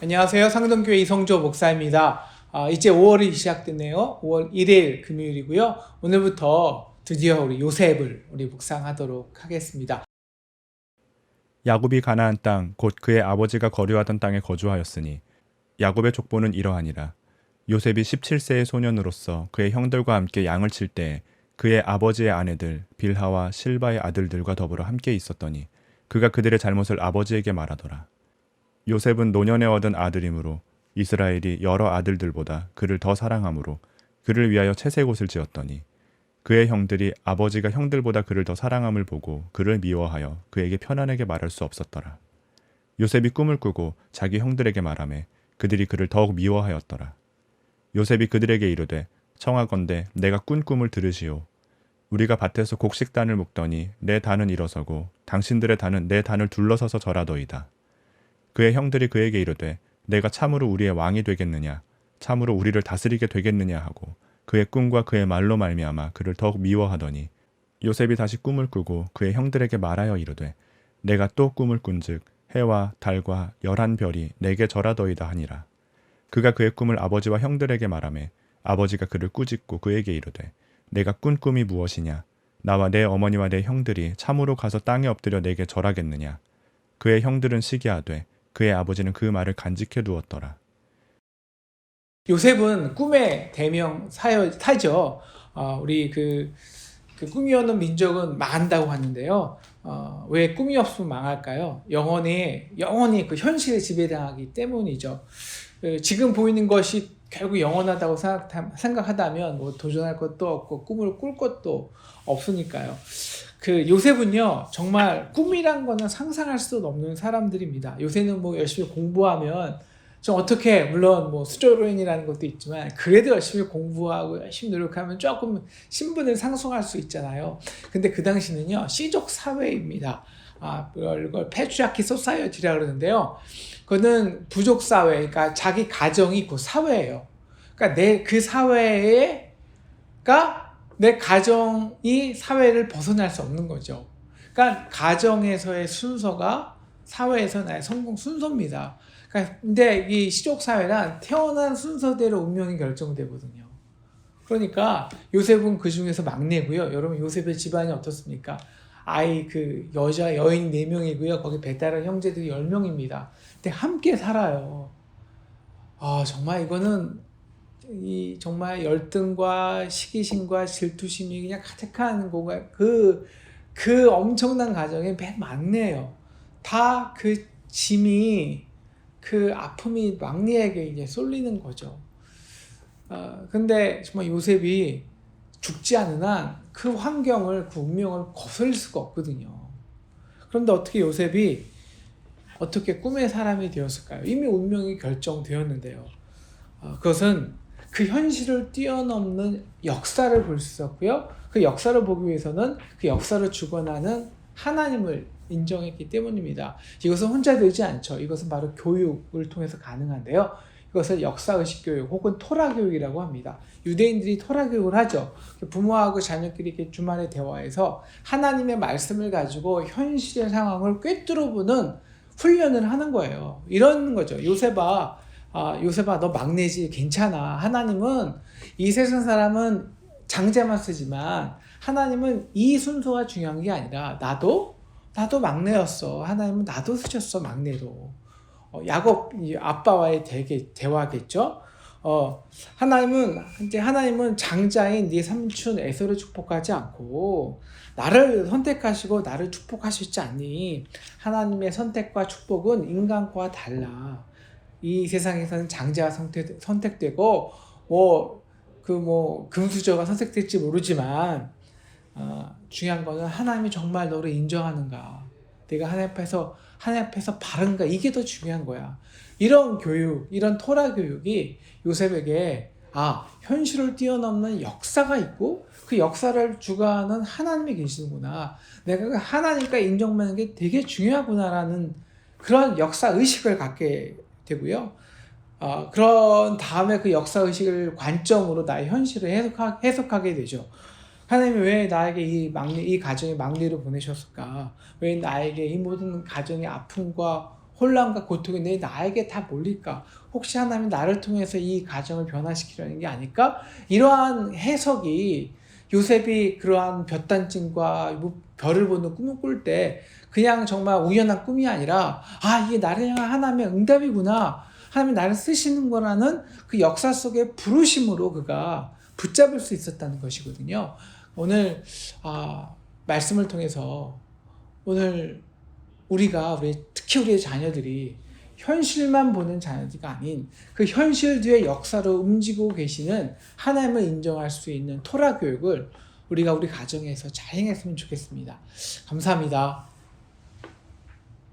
안녕하세요. 상동교회 이성조 목사입니다. 아, 이제 5월이 시작됐네요. 5월 1일 금요일이고요. 오늘부터 드디어 우리 요셉을 우리 묵상하도록 하겠습니다. 야곱이 가나안 땅 곧 그의 아버지가 거류하던 땅에 거주하였으니 야곱의 족보는 이러하니라 요셉이 17세의 소년으로서 그의 형들과 함께 양을 칠 때에 그의 아버지의 아내들 빌하와 실바의 아들들과 더불어 함께 있었더니 그가 그들의 잘못을 아버지에게 말하더라 요셉은 노년에 얻은 아들이므로 이스라엘이 여러 아들들보다 그를 더 사랑하므로 그를 위하여 채색 옷을 지었더니 그의 형들이 아버지가 형들보다 그를 더 사랑함을 보고 그를 미워하여 그에게 편안하게 말할 수 없었더라. 요셉이 꿈을 꾸고 자기 형들에게 말하매 그들이 그를 더욱 미워하였더라. 요셉이 그들에게 이르되 청하건대 내가 꾼 꿈을 들으시오. 우리가 밭에서 곡식단을 묶더니 내 단은 일어서고 당신들의 단은 내 단을 둘러서서 절하더이다. 그의 형들이 그에게 이르되 내가 참으로 우리의 왕이 되겠느냐? 참으로 우리를 다스리게 되겠느냐? 하고 그의 꿈과 그의 말로 말미암아 그를 더욱 미워하더니 요셉이 다시 꿈을 꾸고 그의 형들에게 말하여 이르되 내가 또 꿈을 꾼즉 해와 달과 열한 별이 내게 절하더이다 하니라. 그가 그의 꿈을 아버지와 형들에게 말하매 아버지가 그를 꾸짖고 그에게 이르되 내가 꾼 꿈이 무엇이냐? 나와 내 어머니와 내 형들이 참으로 가서 땅에 엎드려 내게 절하겠느냐? 그의 형들은 시기하되 그의 아버지는 그 말을 간직해 두었더라 요셉은 꿈의 대명 사죠. 어, 우리 그, 그 꿈이 없는 민족은 망한다고 하는데요. 어, 왜 꿈이 없으면 망할까요? 영원히, 영원히 그 현실에 지배당하기 때문이죠. 그 지금 보이는 것이 결국 영원하다고 생각, 생각하다면 뭐 도전할 것도 없고 꿈을 꿀 것도 없으니까요. 그 요셉은요 정말 꿈이란 거는 상상할 수도 없는 사람들입니다. 요새는 뭐 열심히 공부하면 좀 어떻게 물론 뭐 수조로인이라는 것도 있지만 그래도 열심히 공부하고 열심히 노력하면 조금 신분을 상승할 수 있잖아요. 근데 그 당시는요 시족 사회입니다. 아 이걸 패트리아키 소사이어티라 그러는데요. 그거는 부족 사회, 그러니까 자기 가정이 그 사회예요. 그러니까 내 그 사회가 내 가정이 사회를 벗어날 수 없는 거죠. 그러니까 가정에서의 순서가 사회에서 나의 성공 순서입니다. 그러니까 근데 이 시족 사회란 태어난 순서대로 운명이 결정되거든요. 그러니까 요셉은 그 중에서 막내고요. 여러분 요셉의 집안이 어떻습니까? 아이 그 여자 여인 4명이고요. 거기 배달한 형제들이 10명입니다. 근데 함께 살아요. 아, 정말 이거는 이 정말 열등과 시기심과 질투심이 그냥 가득한 공간 그, 그 엄청난 가정의 맨 막내예요. 다 그 짐이 그 아픔이 막내에게 이제 쏠리는 거죠. 어, 근데 정말 요셉이 죽지 않은 한 그 환경을 그 운명을 거슬릴 수가 없거든요. 그런데 어떻게 요셉이 어떻게 꿈의 사람이 되었을까요? 이미 운명이 결정되었는데요. 어, 그것은 그 현실을 뛰어넘는 역사를 볼 수 있었고요. 그 역사를 보기 위해서는 그 역사를 주관하는 하나님을 인정했기 때문입니다. 이것은 혼자 되지 않죠. 이것은 바로 교육을 통해서 가능한데요. 이것을 역사의식 교육 혹은 토라 교육이라고 합니다. 유대인들이 토라 교육을 하죠. 부모하고 자녀끼리 이렇게 주말에 대화해서 하나님의 말씀을 가지고 현실의 상황을 꿰뚫어 보는 훈련을 하는 거예요. 이런 거죠. 요셉아, 아, 요셉아, 너 막내지 괜찮아. 하나님은 이 세상 사람은 장자만 쓰지만 하나님은 이 순서가 중요한 게 아니라 나도 나도 막내였어. 하나님은 나도 쓰셨어 막내로. 어, 야곱 아빠와의 대개 대화겠죠. 어, 하나님은 이제 하나님은 장자인 네 삼촌 에서를 축복하지 않고 나를 선택하시고 나를 축복하셨지 않니? 하나님의 선택과 축복은 인간과 달라. 이 세상에서는 장자가 선택, 선택되고 뭐그뭐 금수저가 선택될지 모르지만 어, 중요한 거는 하나님이 정말 너를 인정하는가. 내가 하나님 앞에서 하나님 앞에서 바른가 이게 더 중요한 거야. 이런 교육, 이런 토라 교육이 요셉에게 아 현실을 뛰어넘는 역사가 있고 그 역사를 주관하는 하나님이 계시는구나. 내가 그 하나님과 인정받는 게 되게 중요하구나라는 그런 역사 의식을 갖게 되고요. 어, 그런 다음에 그 역사 의식을 관점으로 나의 현실을 해석하, 해석하게 되죠. 하나님이 왜 나에게 이 막내, 이 가정의 막내로 보내셨을까? 왜 나에게 이 모든 가정의 아픔과 혼란과 고통이 내 나에게 다 몰릴까? 혹시 하나님이 나를 통해서 이 가정을 변화시키려는 게 아닐까? 이러한 해석이 요셉이 그러한 볕단증과 별을 보는 꿈을 꿀 때 그냥 정말 우연한 꿈이 아니라 아 이게 나를 향한 하나님의 응답이구나 하나님이 나를 쓰시는 거라는 그 역사 속의 부르심으로 그가 붙잡을 수 있었다는 것이거든요. 오늘 아, 말씀을 통해서 오늘 우리가 우리 특히 우리의 자녀들이 현실만 보는 자녀들이 아닌 그 현실 뒤의 역사로 움직이고 계시는 하나님을 인정할 수 있는 토라 교육을 우리가 우리 가정에서 잘 행했으면 좋겠습니다. 감사합니다.